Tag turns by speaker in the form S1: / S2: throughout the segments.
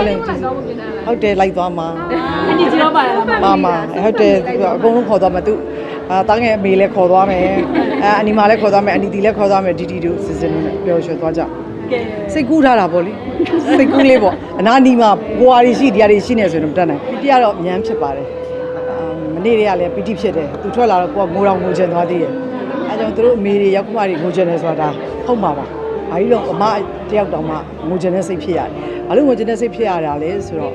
S1: အားလုံးကျေးဇူးဟုတ်တယ်လိုက်သွားမှာ
S2: အဒီကြီးတော့ပါလား
S1: ပါမှာဟုတ်တယ်သူကအကုန်လုံးခေါ်သွားမှာသူအာတားငယ်အမေလည်းခေါ်သွားမယ်အဲအနီမာလည်းခေါ်သွားမယ်အနီတီလည်းခေါ်သွားမယ်ဒီတီတို့စီစဉ်နဲ့ပြောရွှေသွားကြ
S2: ကဲ
S1: စိတ်ကူးထားတာပေါ့လေစိတ်ကူးလေးပေါ့အနာနီမှာဘွာရီရှိတရားတွေရှိနေဆိုရင်တော့မတတ်နိုင်ပီတီကတော့အញ្ញမ်းဖြစ်ပါတယ်အာမနေ့တည်းကလည်းပီတီဖြစ်တယ်သူထွက်လာတော့ကိုကငိုတော်ငိုချင်သွားသေးတယ်အဲကြောင့်သူတို့အမေတွေရောက်ခမတွေငိုချင်တယ်ဆိုတာဒါဟုတ်မှာပါ ဘာကြီးတော့အမတယောက်တောင်မှငိုချင်တဲ့စိတ်ဖြစ်ရတယ်ဘာလို့ငိုချင်တဲ့စိတ်ဖြစ်ရတာလဲဆိုတော့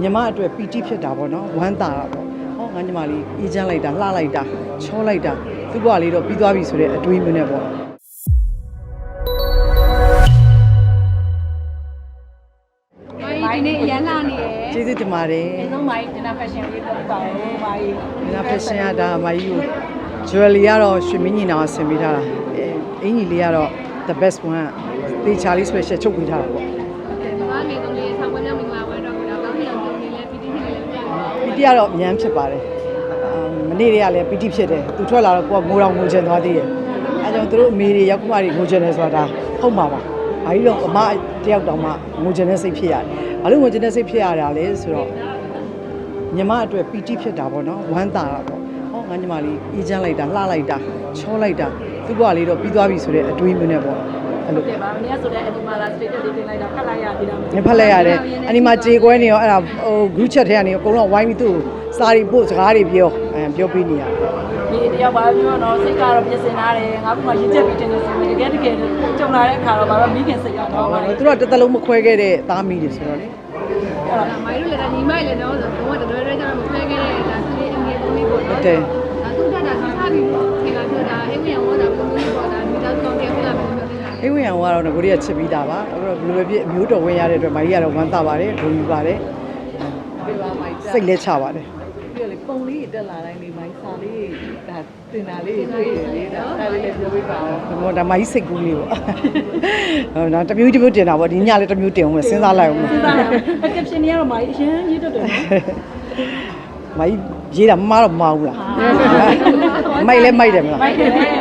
S1: ညီမအတွက်ပီတီဖြစ်တာပေါ့နော်ဝမ်းသာတာပေါ့ဟောငါညီမလေးအေးချမ်းလိုက်တာလှလိုက်တာချောလိုက်တာသူ့ဘဝလေးတော့ပြီးသွားပြီဆိုတဲ့အတွေးမျိုးနဲ့ပေါ့
S3: မိုင်းဒီနေ့ရန်လာနေရယ်
S1: ကျေးဇူးတင်ပါတယ်
S2: ဒီဆုံးမိုင်းဒီနာ fashion လေးပြောပြပါဦးမိုင်း
S1: ဒီနာ fashion ကဒါမကြီးကို jewelry ကတော့ရွှေမင်းညီနာကိုဆင်ပေးထားတာအဲအင်ကြီးလေးကတော့ the best one တေချာလေး special ချုပ်ပေးထားတာပေါ့
S3: ဘာမေကုံလေးဆောင်းပွဲမြောက်မင်္ဂလာပွဲတော့ကိုတော့ကောင်းကင်အောင်ပြုနေလဲပီတီနေလဲပြရတယ်
S1: ပီတီကတော့အញ្ញမ်းဖြစ်ပါတယ်အာမနေ့တည်းကလည်းပီတီဖြစ်တယ်သူထွက်လာတော့ကိုကငိုတော်ငိုချင်သွားသေးတယ်အဲကြောင့်သူတို့အမေတွေရောက်ခမတွေငိုချင်တယ်ဆိုတာဒါဟုတ်မှာပါဘာကြီးတော့အမတယောက်တောင်မှငိုချင်တဲ့စိတ်ဖြစ်ရတယ်ဘာလို့ငိုချင်တဲ့စိတ်ဖြစ်ရတာလဲဆိုတော့ညီမအတွက်ပီတီဖြစ်တာပေါ့နော်ဝမ်းသာတာပေါ့ဟောငါညီမလေးအေးချမ်းလိုက်တာလှလိုက်တာချောလိုက်တာ သူ့ဘဝလေးတော့ပြီးသွားပြီဆိုတဲ့အတွေးမျိုးနဲ့ပေါ့အဲ့လို
S2: ကဲပါမင်းဆိုတဲ့အဒီမာလာ status လေးတင်လိုက်တာဖတ်လိုက်ရသေးတာမ
S1: ငါဖက်လိုက်ရတယ်အနီမှာကြေကွဲနေရောအဲ့ဒါဟို group chat ထဲကနေအကုန်လုံးဝိုင်းပြီးသူ့ကိုစာရီပို့စကားတွေပြောအဲပြောပြနေရတယ်
S2: ဒီတရားပါပြောတော့စိတ်ကတော့ပြင်ဆင်ထားတယ်ငါကမှရစ်ချက်ပြီးတင်နေစီတကယ်တကယ်ကြုံလာတဲ့အခါတော့ဘာလို့မိခင်စိတ်ကတော့ပါလဲ
S1: သူတို့ကတစ်သက်လုံးမခွဲခဲ့တဲ့သားမီးတွေဆိုတော့လေ
S3: မိုင်းတို့လည်းညီမလည်းတော့ဆိုတော့တတော်ရဲကြမှာမဖွဲခဲ့တဲ့ဒါသူလေးအငယ်ဆုံးလေးပေါ့နော်ဒါသူတက်တာဆက်ပြီးခေလာပြောတာဟင်းမြန်ဝတာဘယ်လိုမျိုးပေါ့ဒါမိသားစုကောင်းတယောက်ဖြစ်လာ မယ်လို့ပြောနေတာ
S1: ဟိဝင်အောင်ကတော့ငကိုရီးကချစ်ပြီးတာပါအဲ့တော့ဘယ်လိုပဲဖြစ်အမျိုးတော်ဝင်ရတဲ့အတွက်မာကြီးကတော့ဝမ်းသာပါတယ်ဂုဏ်ယူပါတယ်
S4: ပြပါမိုက်တာ
S1: စိတ်လက်ချပါတယ်
S4: ပြီးတော့လေပုံလေးတက်လာတိုင်းလေးမိုင်းစာလေးဒါတင်တာလေးတွေ့တယ်လေဒါအဲ့လေးလည်းပြောပြပါဦး
S1: ဟိုဒါမာကြီးစိတ်ကူးလေးပေါ့ဟိုတော့တစ်မျိုးတစ်မျိုးတင်တာပေါ့ဒီညလည်းတစ်မျိုးတင်အောင်မယ်စဉ်းစားလိုက်အောင်မယ်
S2: စဉ်းစားရအကပ်ရှင်ကြီးကတော့မိုင်းအရင်ရေးတော့တယ်နော်
S1: မာကြီးရေးတာမမတော့မမဘူးလားမိုက်လဲမိုက်တယ်မလား
S2: မိုင်းတယ်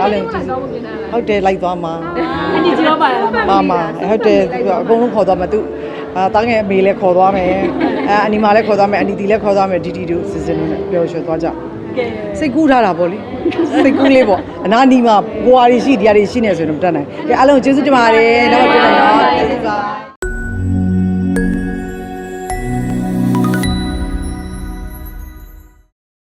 S2: မိုင်းရ
S3: မိုင်းလေးကဆောင်းဝင်နေတာလား
S1: ဟုတ်တယ်လိုက်သွားမှာ
S2: အဒီကြီးတော့ပါလား
S1: ပါမှာဟုတ်တယ်သူကအကုန်လုံးခေါ်သွားမှာသူအာတားငယ်အမေလည်းခေါ်သွားမယ်အဲအနီမာလည်းခေါ်သွားမယ်အနီတီလည်းခေါ်သွားမယ်ဒီတီတို့စီစဉ်နဲ့ပြောရွှေသွားကြ
S2: ကဲ
S1: စိတ်ကူးထားတာပေါ့လေစိတ်ကူးလေးပေါ့အနာနီမှာဘွာရီရှိတရားတွေရှိနေဆိုရင်တော့မတတ်နိုင်ကဲအားလုံးကျေးဇူးတင်ပါတယ်နောက်မှတွေ့မယ်နော်ကျေးဇူးပါ